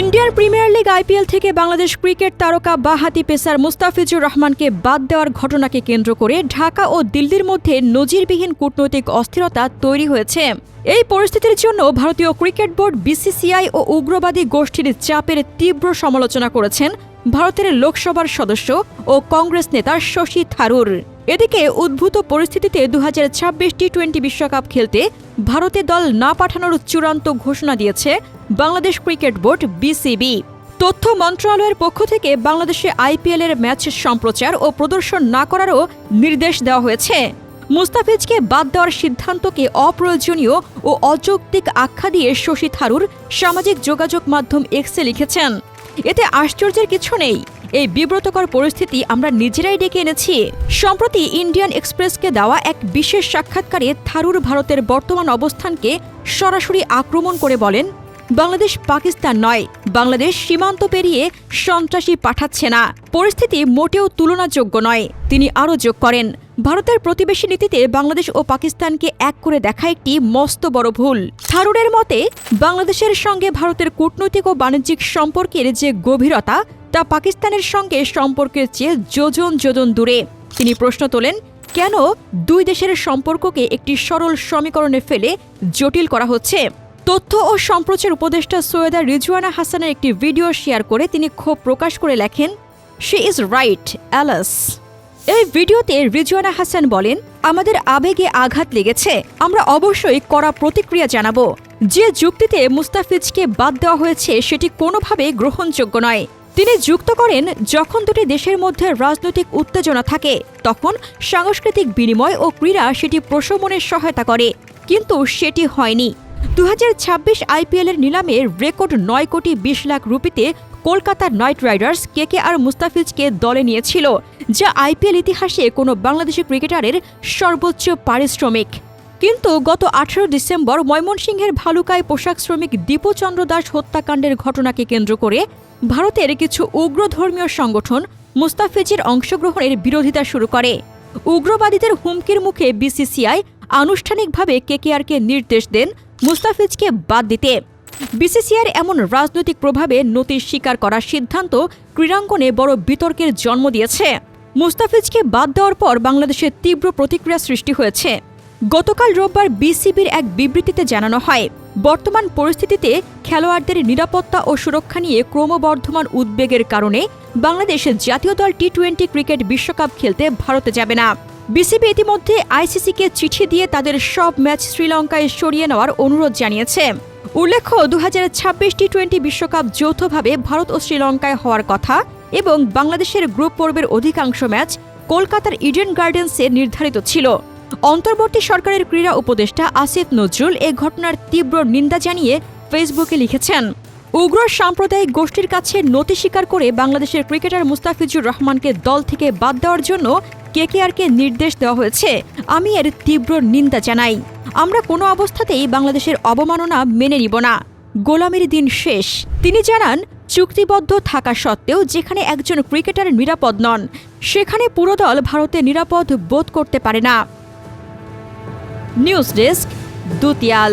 Indian premier league IPL থেকে Bangladesh cricket তারকা বাহাতি pacer Mustafizur রহমানকে বাদ দেওয়ার ঘটনাকে কেন্দ্র করে ঢাকা ও দিল্লির মধ্যে নজিরবিহীন কূটনৈতিক অস্থিরতা তৈরি হয়েছে। এই পরিস্থিতির জন্য ভারতীয় ক্রিকেট বোর্ড, বিসিসিআই ও উগ্রবাদী গোষ্ঠীর চাপের তীব্র সমালোচনা করেছেন ভারতের লোকসভার সদস্য ও কংগ্রেস নেতা শশী থারুর। এদিকে উদ্ভূত পরিস্থিতিতে দু হাজার ছাব্বিশ টি টোয়েন্টি বিশ্বকাপ খেলতে ভারতে দল না পাঠানোর চূড়ান্ত ঘোষণা দিয়েছে বাংলাদেশ ক্রিকেট বোর্ড বিসিবি। তথ্য মন্ত্রণালয়ের পক্ষ থেকে বাংলাদেশে আইপিএল এর ম্যাচ সম্প্রচার ও প্রদর্শন না করারও নির্দেশ দেওয়া হয়েছে। মুস্তাফিজকে বাদ দেওয়ার সিদ্ধান্তকে অপ্রয়োজনীয় ও অযৌক্তিক আখ্যা দিয়ে শশী থারুর সামাজিক যোগাযোগ মাধ্যম এক্সে লিখেছেন। এতে আশ্চর্যের কিছু নেই। এই বিব্রতকর পরিস্থিতি আমরা নিজেরাই ডেকে এনেছি। সম্প্রতি ইন্ডিয়ান এক্সপ্রেসকে দেওয়া এক বিশেষ সাক্ষাৎকারে থারুর ভারতের বর্তমান অবস্থানকে সরাসরি আক্রমণ করে বলেন, বাংলাদেশ পাকিস্তান নয়, বাংলাদেশ সীমান্ত পেরিয়ে সন্ত্রাসী পাঠাচ্ছে না। পরিস্থিতি মোটেও তুলনাযোগ্য নয়। তিনি আরও যোগ করেন, ভারতের প্রতিবেশী নীতিতে বাংলাদেশ ও পাকিস্তানকে এক করে দেখা একটি মস্ত বড় ভুল। থারুরের মতে, বাংলাদেশের সঙ্গে ভারতের কূটনৈতিক ও বাণিজ্যিক সম্পর্কের যে গভীরতা তা পাকিস্তানের সঙ্গে সম্পর্কের চেয়ে যোজন যোজন দূরে। তিনি প্রশ্ন তোলেন, কেন দুই দেশের সম্পর্ককে একটি সরল সমীকরণে ফেলে জটিল করা হচ্ছে? তথ্য ও সম্প্রচার উপদেষ্টা সৈয়দা রিজওয়ানা হাসানের একটি ভিডিও শেয়ার করে তিনি ক্ষোভ প্রকাশ করে লেখেন শি ইজ রাইট, অ্যালাস। এই ভিডিওতে রিজওয়ানা হাসান বলেন, আমাদের আবেগে আঘাত লেগেছে। আমরা অবশ্যই কড়া প্রতিক্রিয়া জানাব। যে যুক্তিতে মুস্তাফিজকে বাদ দেওয়া হয়েছে সেটি কোনোভাবে গ্রহণযোগ্য নয়। তিনি যুক্ত করেন, যখন দুটি দেশের মধ্যে রাজনৈতিক উত্তেজনা থাকে, তখন সাংস্কৃতিক বিনিময় ও ক্রীড়া সেটি প্রশমনে সহায়তা করে, কিন্তু সেটি হয়নি। দু হাজার ছাব্বিশ আইপিএল এর নিলামে রেকর্ড নয় কোটি বিশ lakh রুপিতে Kolkata Knight Riders K K R মুস্তাফিজকে দলে নিয়েছিল, যা আইপিএল ইতিহাসে কোনো বাংলাদেশি ক্রিকেটারের সর্বোচ্চ পারিশ্রমিক। কিন্তু গত আঠারো ডিসেম্বর ময়মনসিংহের ভালুকায় পোশাক শ্রমিক দীপচন্দ্র দাস হত্যাকাণ্ডের ঘটনাকে কেন্দ্র করে ভারতের কিছু উগ্র ধর্মীয় সংগঠন মুস্তাফিজের অংশগ্রহণের বিরোধিতা শুরু করে। উগ্রবাদীদের হুমকির মুখে বিসিসিআই আনুষ্ঠানিকভাবে কেকেআরকে নির্দেশ দেন মুস্তাফিজকে বাদ দিতে। বিসিসিআইয়ের এমন রাজনৈতিক প্রভাবে নতি স্বীকার করার সিদ্ধান্ত ক্রীড়াঙ্গনে বড় বিতর্কের জন্ম দিয়েছে। মুস্তাফিজকে বাদ দেওয়ার পর বাংলাদেশে তীব্র প্রতিক্রিয়া সৃষ্টি হয়েছে। গতকাল রোববার বিসিবির এক বিবৃতিতে জানানো হয়, বর্তমান পরিস্থিতিতে খেলোয়াড়দের নিরাপত্তা ও সুরক্ষা নিয়ে ক্রমবর্ধমান উদ্বেগের কারণে বাংলাদেশ জাতীয় দল টি টোয়েন্টি ক্রিকেট বিশ্বকাপ খেলতে ভারতে যাবে না। বিসিবি ইতিমধ্যে আইসিসিকে চিঠি দিয়ে তাদের সব ম্যাচ শ্রীলঙ্কায় সরিয়ে নেওয়ার অনুরোধ জানিয়েছে। উল্লেখ্য দু টি টোয়েন্টি বিশ্বকাপ যৌথভাবে ভারত ও শ্রীলঙ্কায় হওয়ার কথা এবং বাংলাদেশের গ্রুপ পর্বের অধিকাংশ ম্যাচ কলকাতার ইডেন গার্ডেন্সে নির্ধারিত ছিল। অন্তর্বর্তী সরকারের ক্রীড়া উপদেষ্টা আসিফ নজরুল এ ঘটনার তীব্র নিন্দা জানিয়ে ফেসবুকে লিখেছেন, উগ্র সাম্প্রদায়িক গোষ্ঠীর কাছে নতি স্বীকার করে বাংলাদেশের ক্রিকেটার মুস্তাফিজুর রহমানকে দল থেকে বাদ দেওয়ার জন্য কেকেআরকে নির্দেশ দেওয়া হয়েছে। আমি এর তীব্র নিন্দা জানাই। আমরা কোনো অবস্থাতেই বাংলাদেশের অবমাননা মেনে নিব না। গোলামির দিন শেষ। তিনি জানান, চুক্তিবদ্ধ থাকা সত্ত্বেও যেখানে একজন ক্রিকেটার নিরাপদ নন, সেখানে পুরো দল ভারতে নিরাপদ বোধ করতে পারে না। News desk দুতিয়াল